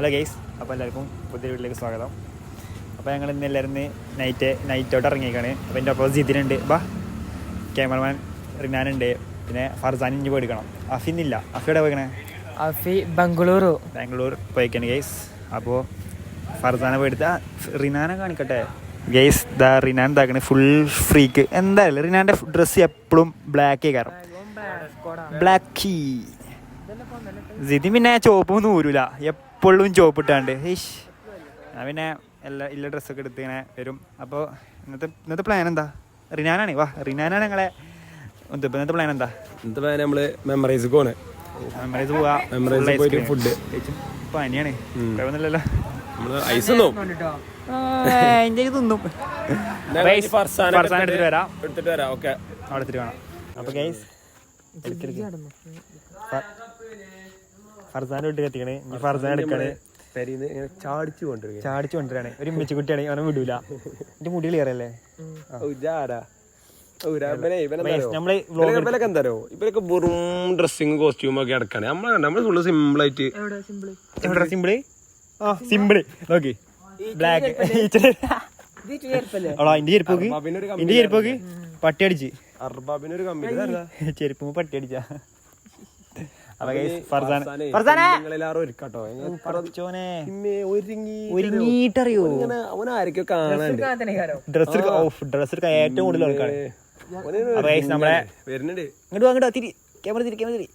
Hello guys അപ്പോൾ എല്ലാവർക്കും പുതിയ വീട്ടിലേക്ക് സ്വാഗതം. അപ്പോൾ ഞങ്ങൾ ഇന്ന് എല്ലാവരും നൈറ്റ് നൈറ്റോട്ട് ഇറങ്ങിയേക്കാണ് അപ്പോൾ എന്റെ ഒപ്പം ജിതിനുണ്ട്. ബാ ക്യാമറമാൻ റിനാനുണ്ട്. പിന്നെ ഫർസാൻ ഇഞ്ചി പോയിക്കണം അഫിന്നില്ല അഫിയുടെ പോയിക്കണേ? അഫി ബംഗളൂരു. ബാംഗ്ലൂർ പോയിക്കാണ് ഗെയ്സ് അപ്പോൾ ഫർസാനെ പോയിട്ട് റിനാനെ കാണിക്കട്ടെ. ഗെയ്സ് ദാ റിനാൻ ഇതാക്കണേ ഫുൾ ഫ്രീക്ക് എന്തായാലും റിനാന്റെ ഡ്രസ്സ് എപ്പോഴും ബ്ലാക്ക് കാരണം. ബ്ലാക്ക് ജിതി പിന്നെ ചോപ്പൊന്നും ഊരൂല. എപ്പോഴും ചോപ്പ് ഇട്ടാണ്ട്. ഹീഷ് ഞാൻ പിന്നെ എല്ലാ ഇല്ല ഡ്രസ്സൊക്കെ എടുത്ത് ഇങ്ങനെ വരും. അപ്പോൾ ഇന്നത്തെ ഇന്നത്തെ പ്ലാൻ എന്താ? റിനാനാണ്. വാ റിനാനാണ് ഞങ്ങളെ. ഇന്നത്തെ പ്ലാൻ എന്താ? ഇന്നത്തെ പ്ലാൻ നമ്മൾ മെമ്മറൈസ് പോണ്. മെമ്മറൈസ് പോവാ. മെമ്മറൈസ് പോയിട്ട് ഫുഡ് പനിയാണ്. കുഴപ്പമൊന്നുമില്ലല്ലോ. നമ്മൾ ഐസ് തിന്നും. Guys, എടുത്തിട്ട് വരാം. എടുത്തിട്ട് വരാം. ഓക്കെ. അവിടെ എടുത്തിട്ട് വേണം അപ്പോൾ ഗൈസ് ഫർസാൻ വീട്ടിൽ കത്തിക്കണേ. ഇനി ഫർസാൻ എടുക്കണേ. പെരീന്ന് ഇങ്ങനെ ചാടിച്ചു കൊണ്ടിരിക്കുക ചാടിച്ചു കൊണ്ടുവരാണ് ഒരു മിച്ച കുട്ടിയാണ് അവനെ വിടൂല. എന്റെ മുടി ക്ലിയർ അല്ലേ? നമ്മൾ vlog ഇവരൊക്കെ എന്താരോ ഇവരൊക്കെ വെറും ഡ്രസ്സിങ് കോസ്റ്റ്യൂം ഒക്കെ അടക്കാണ് നമ്മളെ നമ്മൾ ഫുള്ള് സിമ്പിൾ ആയിട്ട് സിമ്പിൾ ആ സിമ്പിൾ നോക്കി. ബ്ലാക്ക് അവളാ ഇന്റെ ചെരുപ്പോക്ക് അർബാബിനൊരു ഇന്റെ ചെരുപ്പോക്ക് പട്ടി അടിച്ച്. അർബാബിന് ഒരു കമ്പനി ചെരുപ്പ് പട്ടി അടിച്ച. ഒരുങ്ങിയിട്ടറിയോ ഡ്രസ് ഡ്രസ് എടുക്കാൻ ഏറ്റവും കൂടുതൽ ആൾക്കാണ് അപ്പൊ നമ്മളെ വരുന്നുണ്ട്. ഇങ്ങോട്ട് തിരി. ക്യാമറ തിരി ക്യാമറ തിരി.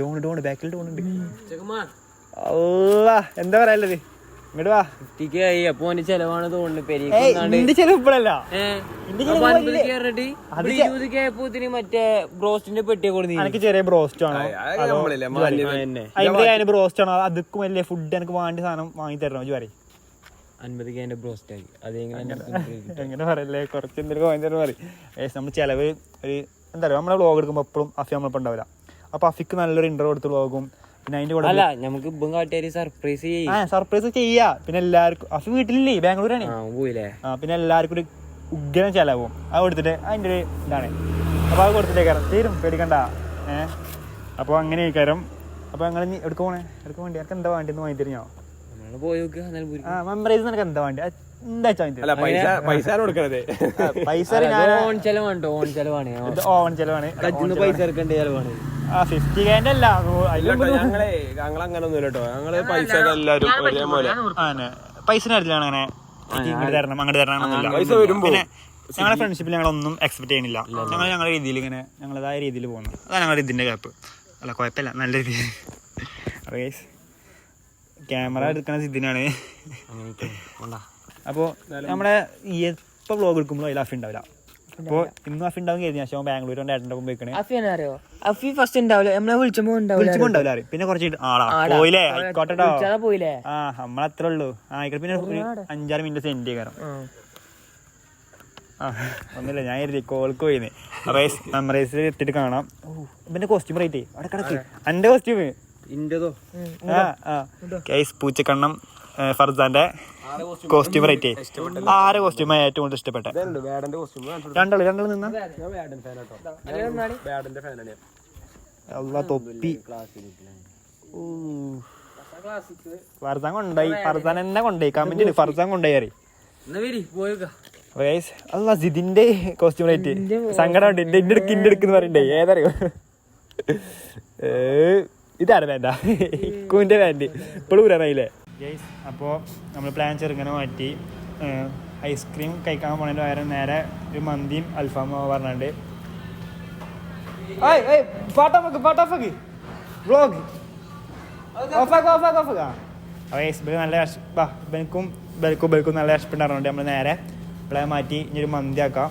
ഡോണ് ഡോണ് ബാക്കിൽ ഡോണുണ്ട് എന്താ പറയാനുള്ളത്? ഇങ്ങോട്ട് വാ. അപ്പൊ ഓന് ചെലവാണ് തോന്നുന്നു ഏയ് പെരീക്ക് ഇന്റെ ചെലവ് ഇപ്പഴല്ല മറ്റേ ബ്രോസ്റ്റിന്റെ പെട്ടിയെ കൊടുത്തു എനിക്ക് ചെറിയ ബ്രോസ്റ്റ് ആണ് ബ്രോസ്റ്റ് ആണോ അതുക്കും വലിയ ഫുഡ് എനിക്ക് വേണ്ട സാധനം വാങ്ങി തരണോ പറയും. അൻപത് കേന്റെ ബ്രോസ്റ്റ് ആയി. അത് എങ്ങനെ പറയല്ലേ? കുറച്ച് എന്തെങ്കിലും വാങ്ങി തരണം പറയും. ഏകദേശം നമ്മൾ ചിലവ് ഒരു എന്താ പറയുക നമ്മളെ വ്ളോഗ് എടുക്കുമ്പോൾ എപ്പോഴും അഫി നമ്മളിപ്പോൾ ഉണ്ടാവില്ല. അപ്പോൾ അഫിക്ക് നല്ലൊരു ഇന്റർവ്യൂ എടുത്ത് വ്ളോഗും പിന്നെ അതിന്റെ കൂടെ അല്ല നമുക്ക് ഇപ്പം സർപ്രൈസ് ആ സർപ്രൈസ് ചെയ്യാ. പിന്നെ എല്ലാവർക്കും അഫി വീട്ടിലില്ലേ? ബാംഗ്ലൂരാണ്. ആ പോയില്ലേ? ആ പിന്നെ എല്ലാവർക്കും ഒരു ഉഗ്രൻ ചെലവും. അത് കൊടുത്തിട്ട് അതിന്റെ ഒരു ഇതാണ്. അപ്പോൾ അത് കൊടുത്തിട്ടേ കയറാം തീരും പേടിക്കണ്ട. ഏ? അപ്പോൾ അങ്ങനെ കയറും അപ്പോൾ ഞങ്ങൾ ഇനി എടുക്കാൻ പോണേ? എടുക്കാൻ വേണ്ടി എനിക്ക് എന്താ വേണ്ടിയെന്ന് വാങ്ങി തരുന്നോ ആ മെമ്മറൈസ് നിനക്ക് എന്താ വേണ്ടി? എന്താ വെച്ചാൽ പൈസ കൊടുക്കണത്? ഓൺ ചെലവാണ് ഓൺ ചെലവാണ്. ചെലവാണ്. പൈസ ചെലവാണ്. ഫിഫ്റ്റി ഫ്രണ്ട്ഷിപ്പിൽ അല്ല. ഞങ്ങളെ ഞങ്ങൾ അങ്ങനെ ഒന്നും ഇല്ലട്ടോ ഞങ്ങൾ പൈസ ഒക്കെ എല്ലാരും ഒരേപോലെ. പൈസ കാര്യത്തിലാണ് അങ്ങനെ. ഇങ്ങോട്ട് തരണം അങ്ങോട്ട് തരണം എന്നൊന്നുമില്ല. പൈസ വരുമ്പോ പിന്നെ ഞങ്ങളുടെ ഫ്രണ്ട്ഷിപ്പിൽ ഞങ്ങളൊന്നും എക്സ്പെക്ട് ചെയ്യണില്ല ഞങ്ങൾ ഞങ്ങളുടെ രീതിയിൽ ഇങ്ങനെ ഞങ്ങളതായ രീതിയിൽ പോകുന്നു. അതാണ് ഞങ്ങളുടെ ഇതിന്റെ ഗ്യാപ്പ് അല്ല കുഴപ്പമില്ല. നല്ല രീതി ക്യാമറ എടുക്കുന്ന സിദ്ധിനാണ്. അപ്പോ നമ്മുടെ ഈ എപ്പോൾ വ്ളോഗ് എടുക്കുമ്പോഴും അതിൽ അഫി ഉണ്ടാവില്ല. അപ്പോൾ ഇന്നും അഫി ഉണ്ടാവും കരുതി. പക്ഷേ ബാംഗ്ലൂർ കൊണ്ട് ഏട്ടന്റെ ഒപ്പം പോയിക്കണേ അഫി അറിയോ അഫി ഫസ്റ്റ് ഉണ്ടാവില്ല. നമ്മളെ വിളിച്ചപ്പോ ഉണ്ടാവില്ല പിന്നെ കുറച്ച് ആളാ പോയില്ലേ? ആയിക്കോട്ടെ ട്ടോ. വിളിച്ചാതെ പോയില്ലേ? ആ നമ്മളത്രേ ഉള്ളൂ. ആ ആയിക്കോട്ടെ. പിന്നെ ഒരു അഞ്ചാറ് മിനിറ്റ് സെൻഡ് ചെയ്യാറ് ആ. ഒന്നുമില്ല. ഞാൻ കോൾക്ക് പോയിന്ന് മെമ്മറൈസിൽ എത്തിയിട്ട് കാണാം. ഓ. ഇവന്റെ കോസ്റ്റ്യൂം റേറ്റ് അവിടെ കിടക്ക്. എന്റെ കോസ്റ്റ്യൂം ഇന്റതോ? ആ ആ. കേസ് പൂച്ചക്കണ്ണം. ഫർസാന്റെ കോസ്റ്റ്യൂം റേറ്റ് ആരെ കോസ്റ്റ്യൂം ഏറ്റവും കൂടുതൽ ഇഷ്ടപ്പെട്ടത്? വേടന്റെ കോസ്റ്റ്യൂം രണ്ടാൾ രണ്ടാൾ നിന്ന? ഞാൻ വേടൻ ഫാനാട്ടോ വേടന്റെ ഫാനാണ് അല്ല തൊപ്പി. ഫർസാൻ കൊണ്ടായി ഫർസാൻ എന്നെ കൊണ്ടായി കമന്റ് ഫർസാൻ കൊണ്ടായി അറിയും എന്നാ വരി? പോയേക്ക. ഗൈസ് അല്ല ജിതിന്റെ കോസ്റ്റ്യൂം റേറ്റ് സങ്കടമുണ്ട് എന്റെ എന്റെ എടുക്ക് എന്റെ എടുക്കുന്ന പറയണ്ടേ? ഏതറിയോ? ഇതാണ് വേണ്ട? ഇക്കുവിന്റെ വേണ്ടി ഇപ്പോഴും ഊരാറായില്ലേ? ഗൈസ് അപ്പോൾ നമ്മൾ പ്ലാൻ ചെറുങ്ങനെ മാറ്റി. ഐസ്ക്രീം കഴിക്കാൻ പോണതിന്റെ പകരം നേരെ ഒരു മന്തിയും അൽഫാമോ ഗൈസ് ഇവർ നല്ല ബെൽക്കും ബെൽക്കും ബെൽക്കും നല്ല വിശപ്പുണ്ടായിരുന്നുണ്ട് നമ്മൾ നേരെ പ്ലാൻ മാറ്റി ഇനി ഒരു മന്തി ആക്കാം.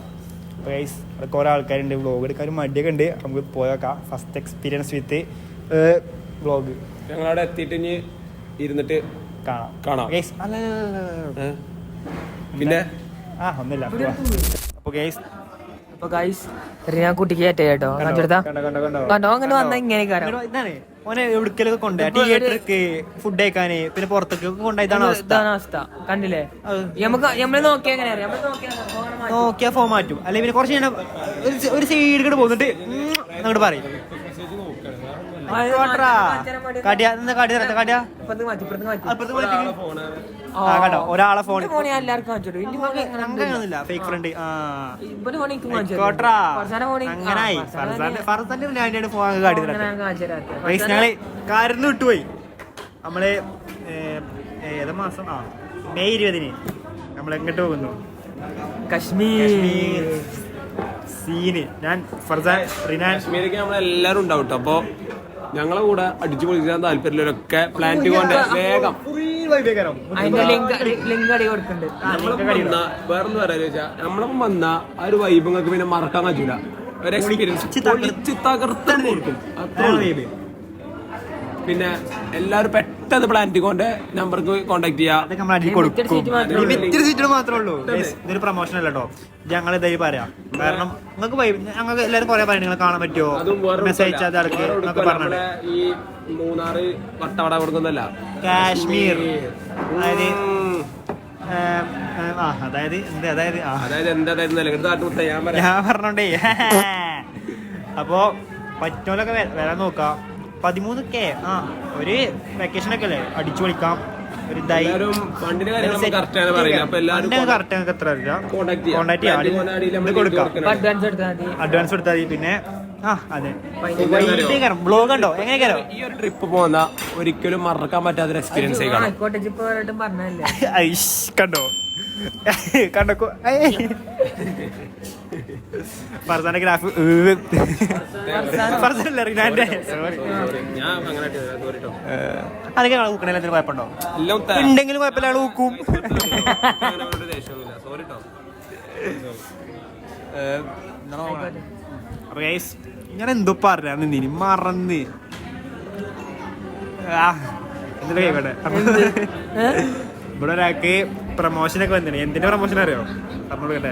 അപ്പോൾ ഗൈസ് കുറേ ആൾക്കാരുണ്ട്. വ്ളോഗ് എടുക്കാൻ ഒരു മടിയൊക്കെ ഉണ്ട്. നമുക്ക് പോയേക്കാം ഫസ്റ്റ് എക്സ്പീരിയൻസ് വിത്ത് വ്ളോഗ് ഞങ്ങളവിടെ എത്തിയിട്ട് ഇനി ഇരുന്നിട്ട് കാണാം. ഗൈസ്. പിന്നെ? ആ ഒന്നുമില്ല. അപ്പോൾ ഗൈസ് അപ്പൊ ഗൈസ് ഞാൻ കുട്ടിക്ക് ഏറ്റ കേട്ടോ. കണ്ടോ കണ്ടോ കണ്ടോ കണ്ടോ അങ്ങനെ വന്നാ ഇങ്ങനെ ഇതാണ്. ഓനെ കൊണ്ടുപോയി ഫുഡ് കഴിക്കാന് പിന്നെ പുറത്തേക്ക് കൊണ്ടുപോയി ഇതാണ് അവസ്ഥ. അവസ്ഥ? കണ്ടില്ലേ? നമുക്ക് നമ്മൾ നോക്കിയാ എങ്ങനെ അറിയാം? നോക്കിയാ ഫോൺ മാറ്റും. അല്ലെ പിന്നെ കുറച്ച് ഒരു ഒരു സൈഡ് കൂടെ പോന്നിട്ട് അങ്ങോട്ട് പറയും. കണ്ടോ? ഒരാളെ ഫോൺ ഫേക്ക് ഫ്രണ്ട് വിട്ടുപോയി. നമ്മൾ ഏതാ മാസം? ആ മെയ് ഇരുപതിന് നമ്മൾ എങ്ങോട്ട് പോകുന്നു? കശ്മീർ. സീന്. ഞാൻ ഫർസാൻ റിനാൻ കശ്മീരിലേക്ക് നമ്മളെല്ലാരും ഉണ്ടാവും കേട്ടോ അപ്പോൾ ഞങ്ങളെ കൂടെ അടിച്ചു പൊളിക്കാൻ താല്പര്യമില്ലൊക്കെ പ്ലാന്റ് കൊണ്ട് വേഗം. വേറൊന്നും പറയാ ചോദിച്ചാ. നമ്മളപ്പം വന്ന ആ ഒരു വൈബ് നിങ്ങൾക്ക് പിന്നെ മറക്കാൻ പറ്റൂല. ഒരു എക്സ്പീരിയൻസ് തകർത്തു കൊടുക്കും. അത്രേ. പിന്നെ എല്ലാവരും പെട്ടെന്ന് പ്ലാന്റിക്കോന്റെ നമ്പർക്ക് കോണ്ടാക്ട് ചെയ്യാ. മാത്രമേ ഉള്ളൂ. ഇതൊരു പ്രൊമോഷൻ അല്ല കേട്ടോ ഞങ്ങൾ ഇതായി പറയാം. കാരണം നിങ്ങൾക്ക് ഞങ്ങൾക്ക് എല്ലാവരും കുറെ പറയാം നിങ്ങൾ കാണാൻ പറ്റുമോ മെസ്സേജ് എന്നൊക്കെ പറഞ്ഞിട്ട്. ഈ മൂന്നാറ് വട്ടവട കൊടുക്കുന്നല്ല കാശ്മീർ. അതായത് അതായത് എന്ത് അതായത് അതായത് എന്താ ഞാൻ പറഞ്ഞോണ്ടേ. അപ്പോ പറ്റുമല്ലൊക്കെ വരാൻ നോക്കാം. പതിമൂന്ന് കെ ആ ഒരു വെക്കേഷൻ ഒക്കെ അല്ലേ? അടിച്ചു വിളിക്കാം ഒരു കറക്റ്റ് ഞങ്ങൾക്ക് അഡ്വാൻസ് കൊടുത്താൽ മതി. പിന്നെ ഒരിക്കലും മറക്കാൻ പറ്റാത്ത എക്സ്പീരിയൻസ് കണ്ടോ? കണ്ടോ ഫർസാന്റെ ഗ്രാഫ് അതൊക്കെ ഊക്കണേ എന്തെങ്കിലും കുഴപ്പമുണ്ടോ? ഉണ്ടെങ്കിലും കുഴപ്പമില്ല ആൾ ഊക്കും. ഞാൻ എന്തോ പറഞ്ഞാ നിന്നിനി മറന്ന്. എന്നിട്ട് ഇവിടെ ഇവിടെ ഒരാൾക്ക് പ്രൊമോഷനൊക്കെ വന്നിട്ടുണ്ട് എന്തിന്റെ പ്രൊമോഷൻ അറിയോ? പറഞ്ഞോളൂ കേട്ടെ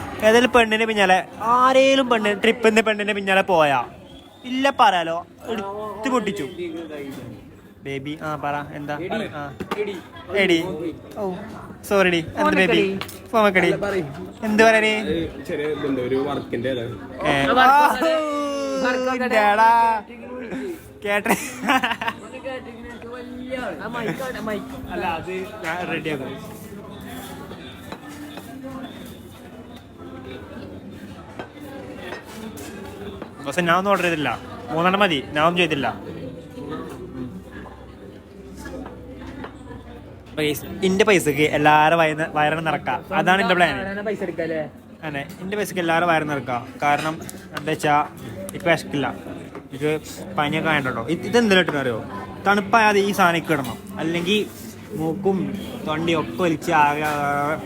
ഏതെങ്കിലും പെണ്ണിന് പിന്നാലെ ആരേലും പെണ്ണിന് ട്രിപ്പിന്ന് പെണ്ണിന് പിന്നാലെ പോയാ. ഇല്ല പറയാലോ എടുത്ത് പൊട്ടിച്ചു. ബേബി ആ പറ എന്താ? എടി ഓ സോറി ഡി എന്ത് ബേബി? ഫോമക്കടി എന്ത് പറയടി കേട്ടേ. അല്ല അത് റെഡിയാക്കും പക്ഷെ ഞാൻ ഒന്നും ഓർഡർ ചെയ്തില്ല. മൂന്നെണ്ണം മതി. ഞാൻ ഒന്നും ചെയ്തില്ല എന്റെ പൈസക്ക് എല്ലാരും വയറ് വയറിന് നിറക്കാം. അതാണ് എന്റെ പ്ലാൻ പൈസ എടുക്കല്ലേ? അതെ. എന്റെ പൈസക്ക് എല്ലാരും വയറിന് നിറക്കാം. കാരണം എന്താ വെച്ചാ എനിക്ക് വിശക്കില്ല. എനിക്ക് പനിയൊക്കെ വേണ്ടോ ഇത് എന്തെങ്കിലും അറിയോ? തണുപ്പായാതെ ഈ സാധനം കിടണം അല്ലെങ്കിൽ മൂക്കും തൊണ്ടിയും ഒക്കെ വലിച്ച് ആകെ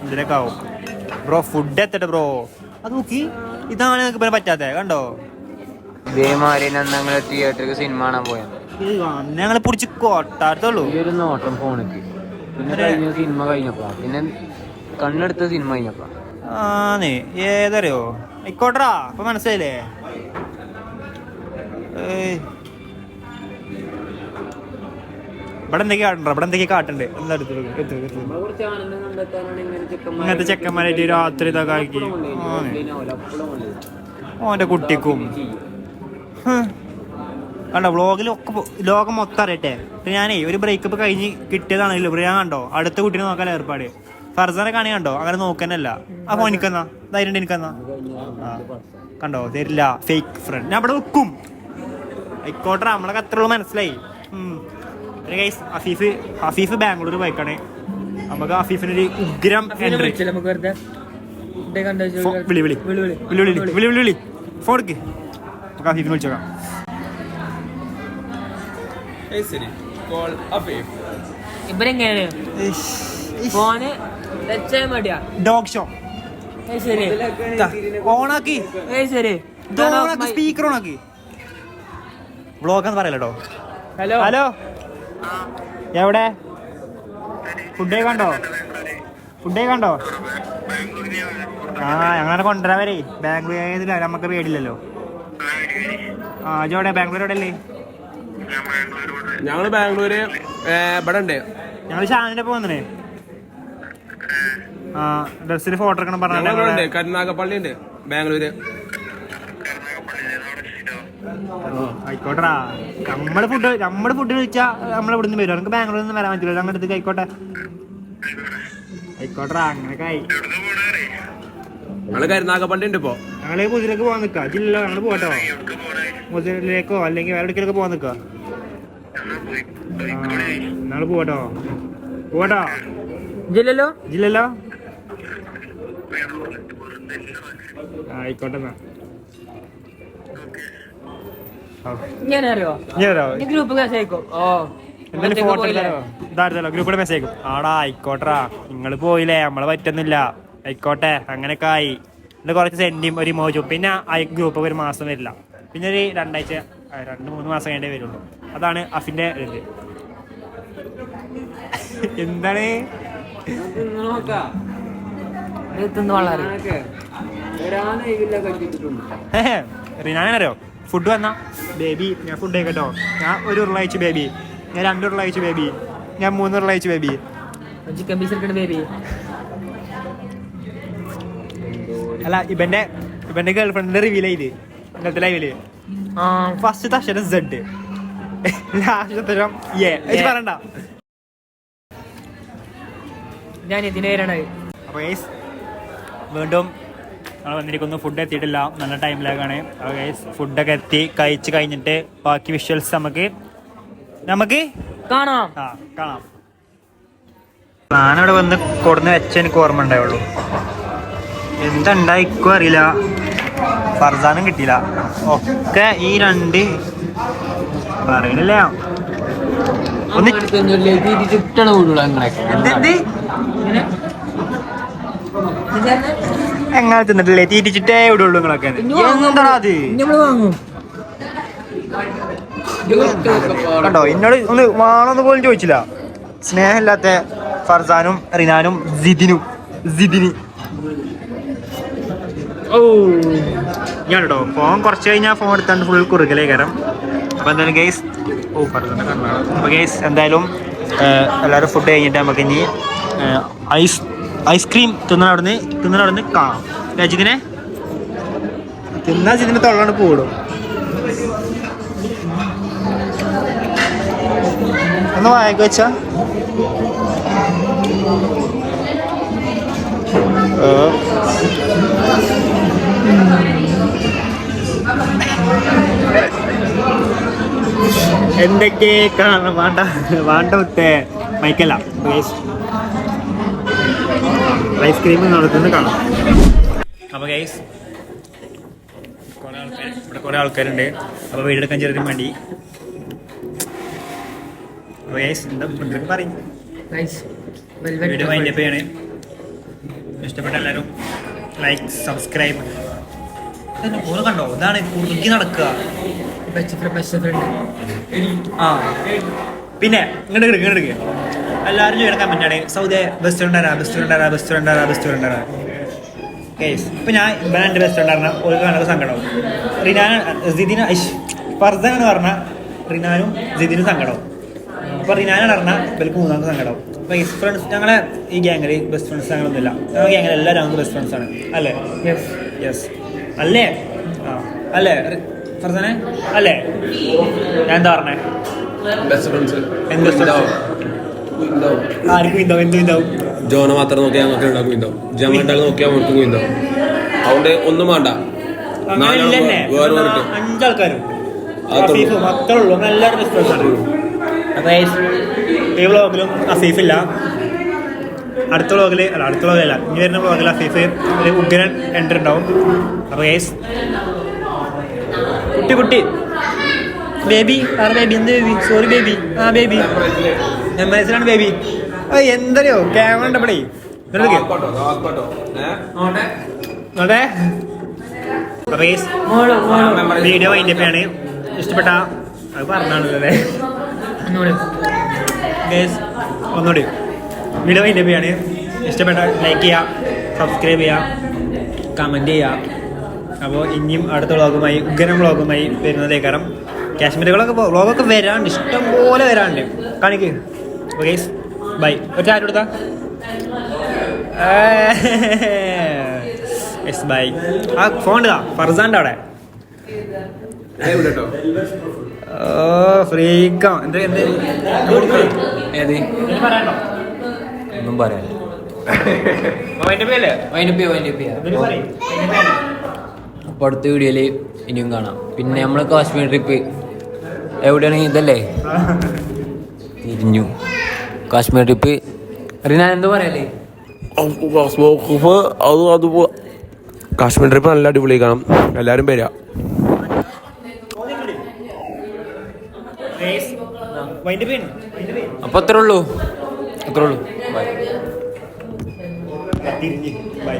ഇതിലൊക്കെ ആവും. ബ്രോ ഫുഡ് എത്തട്ടെ ബ്രോ? അത് നോക്കി. ഇതാണ് നിങ്ങൾക്ക് പിന്നെ പറ്റാത്തത് കണ്ടോ? ഇതേമാതിരി ഞങ്ങൾ തിയേറ്ററിൽ സിനിമ കാണാൻ പോയത്. ഞങ്ങളെ പിടിച്ച് കൊട്ടാത്തുള്ളൂ ഈ ഒരു നോട്ടം ഫോണിക്ക്. പിന്നെ കഴിഞ്ഞ സിനിമ കഴിഞ്ഞപ്പോ പിന്നെ കണ്ണെടുത്ത സിനിമ കഴിഞ്ഞപ്പോ ആന്നേ ഏതറിയോ? ആയിക്കോട്ടറാ അപ്പൊ മനസ്സിലായില്ലേ. ഇവിടെ എന്തൊക്കെയാ കാട്ടണ്ട? ഇവിടെ എന്തൊക്കെ കാട്ടുണ്ട്? എന്താ ഇങ്ങനത്തെ ചെക്കന്മാരായിട്ട് രാത്രി ഇതൊക്കെ ആക്കി. ഓന്റെ കുട്ടിക്കും. കണ്ടോ വ്ളോഗിൽ ഒക്കെ ലോകം മൊത്തം അറിയട്ടെ. ഇപ്പം ഞാനേ ഒരു ബ്രേക്കപ്പ് കഴിഞ്ഞ് കിട്ടിയതാണല്ലോ ഞാൻ കണ്ടോ അടുത്ത കുട്ടിനെ നോക്കാൻ ഏർപ്പാട്. ഫർസാനെ കാണി കണ്ടോ? അങ്ങനെ നോക്കാനല്ല ആ ഫോൺ എനിക്കെന്നാ ധൈര്യം എനിക്കെന്നാ. ആ കണ്ടോ തരില്ല ഫേക്ക് ഫ്രണ്ട് ഞാൻ അവിടെ വെക്കും. ആയിക്കോട്ടെ നമ്മളൊക്കെ അത്രയുള്ളൂ മനസ്സിലായി. ഒരു കേസ് ഹഫീഫ് ഹഫീഫ് ബാംഗ്ലൂർ ബൈക്കാണ് നമുക്ക് ഹഫീഫിനൊരു ഉഗ്രം വിളി വിളി. വിളി വിളി വിളി വിളി. ഫോൺ എടുക്ക്. നമുക്ക് അഫീഫിനെ വിളിച്ചോക്കാം ഡോഗ് ഷോ ഓണാക്കി. സ്പീക്കർ ഓണാക്കി വ്ളോഗ് എന്ന് പറയല്ലോ ഹലോ ഹലോ എവിടെ? ഫുഡ് കണ്ടോ? ഫുഡ് കണ്ടോ? ആ ഞങ്ങളെ കൊണ്ടുവരാൻ വരെ. ബാംഗ്ലൂർ ഏതില്ല നമുക്ക് പേടില്ലല്ലോ ജോടെ ബാംഗ്ലൂർ ഞങ്ങൾ ബാംഗ്ലൂര് ഇവിടെ ഉണ്ട് ഞങ്ങൾ ഷാനിന്റെ പോകുന്നേ ആ ഡ്രസ്സിൽ ഫോട്ടോ എടുക്കണം പറഞ്ഞു കരുനാഗപ്പള്ളി ഉണ്ട് ബാംഗ്ലൂര്. ആയിക്കോട്ടെടാ. നമ്മൾ ഫുഡ് നമ്മൾ ഫുഡ് കഴിച്ചാ നമ്മളെ ഇവിടുന്ന് വരും. നമുക്ക് ബാംഗ്ലൂരിൽ നിന്ന് വരാൻ പറ്റില്ല ഞങ്ങളുടെ അടുത്ത് ആയിക്കോട്ടെ. ആയിക്കോട്ടെടാ അങ്ങനെയൊക്കെ ആയി. നമ്മൾ കരുനാഗപ്പള്ളി ഉണ്ട് ഇപ്പോ. ഞങ്ങൾ മുതിലേക്ക് പോകാൻ നിക്കാ ജില്ല ഞങ്ങൾ പോട്ടോ മുതിരിലേക്കോ അല്ലെങ്കിൽ വേറെ എവിടേക്കൊക്കെ പോകാൻ നിക്കാ ഞങ്ങൾ പോട്ടോ പോട്ടോ ജില്ലല്ലോ ജില്ലല്ലോ ആയിക്കോട്ടെ ഗ്രൂപ്പിൽ മെസ്സേജ് ആടാ ആയിക്കോട്ടെടാ. നിങ്ങൾ പോയില്ലേ? നമ്മളെ പറ്റുന്നില്ല ആയിക്കോട്ടെ. അങ്ങനെയൊക്കെ ആയി. പിന്നെ കുറച്ച് സെന്റും ഒരു ഇമോജും പിന്നെ ആ ഗ്രൂപ്പ് ഒരു മാസം വരില്ല. പിന്നെ ഒരു രണ്ടാഴ്ച രണ്ട് മൂന്ന് മാസം കഴിഞ്ഞേ വരുള്ളൂ. അതാണ് അഫിന്റെ ഇത്. എന്താണ്? റിനാനറിയോ ഫുഡ് വന്നാ ബേബി ഞാൻ ഫുഡ് കേട്ടോ ഞാൻ ഒരു ഉരുള അയച്ചു ബേബി ഞാൻ രണ്ട് ഉരുള അയച്ചു ബേബി ഞാൻ മൂന്ന് ഉരുള അയച്ചു ബേബി ചിക്കൻ എടുക്കണ ബേബി അല്ല ഇവന്റെ ഇവന്റെ ഗേൾഫ്രണ്ടിന്റെ റിവീൽ ചെയ്ത് ഇന്നത്തെ ലൈവിൽ ഫസ്റ്റ് അക്ഷരം സെഡ് ലാസ്റ്റ് അക്ഷരം. പറയണ്ട. ഞാൻ ഇതിന് പേരാണ് അപ്പോൾ ഗൈസ് വീണ്ടും ഞങ്ങൾ വന്നിരിക്കുന്നു. ഫുഡ് എത്തിയിട്ടില്ല. നല്ല ടൈമിലേക്കാണ് അപ്പോൾ ഗൈസ് ഫുഡൊക്കെ എത്തി കഴിച്ച് കഴിഞ്ഞിട്ട് ബാക്കി വിഷ്വൽസ് നമുക്ക് നമുക്ക് കാണാം. ആ കാണാം. ഞാനവിടെ വന്ന് കൊടുന്ന് വെച്ച എനിക്ക് ഓർമ്മ ഉണ്ടായുള്ളൂ എന്തുണ്ടായിക്കോ അറിയില്ല. ഫർസാനും കിട്ടിയില്ല. ഒക്കെ ഈ രണ്ട് പറയണില്ല? വീടുള്ള എങ്ങനെ തിന്നിട്ടില്ലേ? തീറ്റിച്ചിട്ടേ ഇവിടുള്ളൂ നിങ്ങളൊക്കെ. എന്താ അത്? കണ്ടോ? എന്നോട് ഒന്ന് വേണമെന്ന് പോലും ചോദിച്ചില്ല. സ്നേഹമില്ലാത്ത ഫർസാനും റിനാനും ജിദിനും ജിദിന് ഓ. ഞാൻ കേട്ടോ ഫോൺ കുറച്ച് കഴിഞ്ഞാൽ ഫോൺ എടുത്താണ്ട് ഫുൾ കുറുകലേ കയറാം അപ്പോൾ എന്തായാലും ഗെയ്സ് ഓ പറഞ്ഞു കണ്ണാണ് അപ്പോൾ ഗെയ്സ് എന്തായാലും എല്ലാവരും ഫുഡ് കഴിഞ്ഞിട്ട് നമുക്ക് ഇനി ഐസ് ഐസ്ക്രീം തിന്നണ അവിടുന്ന്. തിന്നണ അവിടുന്ന് കാണാം രജിതിനെ തിന്നാ ജിതിന് തൊള്ളാണ് കൂടും ഒന്ന് വായക്ക് വെച്ചാ. എന്തൊക്കെ കാണണം? വേണ്ട വേണ്ട മൈക്കല മൈക്കല്ല ഐസ്ക്രീം നടത്തുന്നത് കാണാം. അപ്പോൾ ഗൈസ് കുറേ ആൾക്കാർ ഇവിടെ കുറേ ആൾക്കാരുണ്ട്. അപ്പോൾ വീടെടുക്കാൻ ചെറിയ വേണ്ടി അപ്പോൾ ഗൈസ് എന്താ ഫുഡ് പറയും. വീഡിയോ വൈൻഡപ്പ് ചെയ്യണേ. ഇഷ്ടപ്പെട്ട എല്ലാവരും ലൈക്ക് സബ്സ്ക്രൈബ് ഓരോ കണ്ടോ? ഇതാണ് കുറുക്കി നടക്കുക. ആ. പിന്നെ ഇങ്ങോട്ട് എടുക്കുക ഇങ്ങോട്ട് എടുക്കുക എല്ലാവരും ചെയ്യണ കമന്റാണ് സൗദി ബെസ്റ്റ് ഉണ്ടാരാ ബെസ്റ്റ് ഉണ്ടാരാ ബെസ്റ്റ് ഉണ്ടാരാ ബെസ്റ്റ് ഉണ്ടാരാ കേസ് ഇപ്പൊ ഞാൻ ഇവൻ എന്റെ ബെസ്റ്റ് ഉണ്ടായിരുന്ന ഒരു കാണുന്ന സങ്കടവും റിനാൻ ജിദിന ഫർദൻ എന്ന് പറഞ്ഞ റിനാനും ജിദിനും സങ്കടവും അപ്പൊ റിനാനാണ് പറഞ്ഞ ഇവർക്ക് മൂന്നാമത്തെ സങ്കടവും അപ്പൊ ഈ ഫ്രണ്ട്സ് ഞങ്ങളെ ഈ ഗ്യാങ്ങിൽ ബെസ്റ്റ് ഫ്രണ്ട്സ് അങ്ങനെ ഒന്നുമില്ല ഗ്യാങ്ങിൽ എല്ലാവരും ബെസ്റ്റ് ഫ്രണ്ട്സ് ആണ്. അല്ലേ? യെസ് അല്ലേ? അല്ലേ? ഫർസാനെ? അല്ലേ? ഞാൻ എന്താ പറഞ്ഞേ? ആർക്കും ഇതാവും എന്തും ഇതാവും ജോന മാത്രം നോക്കിയാൽ ഞങ്ങൾക്ക് ജമണ്ടാൾ നോക്കിയാൽ അവർക്കും ഇണ്ടാവും അതുകൊണ്ട് ഒന്നും വേണ്ട. അഞ്ചാൾക്കാരും. അത്രേ ഉള്ളൂ. അഫീഫും അത്രേ ഉള്ളൂ അങ്ങനെ എല്ലാവരും ബെസ്റ്റ് ഫ്രണ്ട്സ് ആണ് അപ്പൊ guys, ഈ വ്ളോഗിലും അഫീഫ് ഇല്ല അടുത്ത വ്ളോഗിൽ അല്ല അടുത്ത വ്ളോഗല്ല ഇനി വരുന്ന വ്ളോഗിൽ അഫീഫ് ഒരു ഉഗ്രൻ എന്റർ ഉണ്ടാവും. അപ്പൊ ഗൈസ് കുട്ടി കുട്ടി. ബേബി ആ ബേബി എന്ത് ബേബി സോറി ബേബി ആ ബേബി മെമ്മറൈസിലാണ് ബേബി എന്തറിയോ? ക്യാമറ അതെ വീഡിയോ വൈൻഡപ്പാണ് ഇഷ്ടപ്പെട്ട? അത് പറഞ്ഞാണല്ലേ ഗേസ് ഒന്നുകൂടി. വീഡിയോ ലഭ്യമാണ് ഇഷ്ടപ്പെട്ട ലൈക്ക് ചെയ്യുക സബ്സ്ക്രൈബ് ചെയ്യുക കമന്റ് ചെയ്യുക അപ്പോൾ ഇനിയും അടുത്ത വ്ളോഗുമായി ഉഗ്രം വ്ളോഗുമായി കാരണം കാശ്മീരുകളൊക്കെ വ്ളോഗൊക്കെ വരാണ്ട് ഇഷ്ടം പോലെ വരാണ്ട്. കാണിക്ക്. ഓക്കെ ബൈ ഒറ്റ ചാറ്റ് കൊടുത്താ? എസ് ബൈ ആ ഫോൺ ഇതാ. ഫർസാന്റെ അവിടെ. ഓ ഫ്രീക്കാം എന്താ എന്താ? പറയാനോ ഒന്നും പറയാനില്ല. അപ്പൊ അപ്പോൾ അടുത്ത വീഡിയോയിൽ ഇനിയും കാണാം. പിന്നെ നമ്മൾ കാശ്മീർ ട്രിപ്പ്. എവിടെയാണ് ഇതല്ലേ? തിരിഞ്ഞു. കാശ്മീർ ട്രിപ്പ്. റിനാൻ എന്താ പറയല്ലേ അത് അത് കാശ്മീർ ട്രിപ്പ് നല്ല അടിപൊളി കാണാം. എല്ലാവരും വരിക അപ്പൊ അത്രേ ഉള്ളൂ. അത്രേ ഉള്ളൂ ബൈ തിരിഞ്ഞ് ബൈ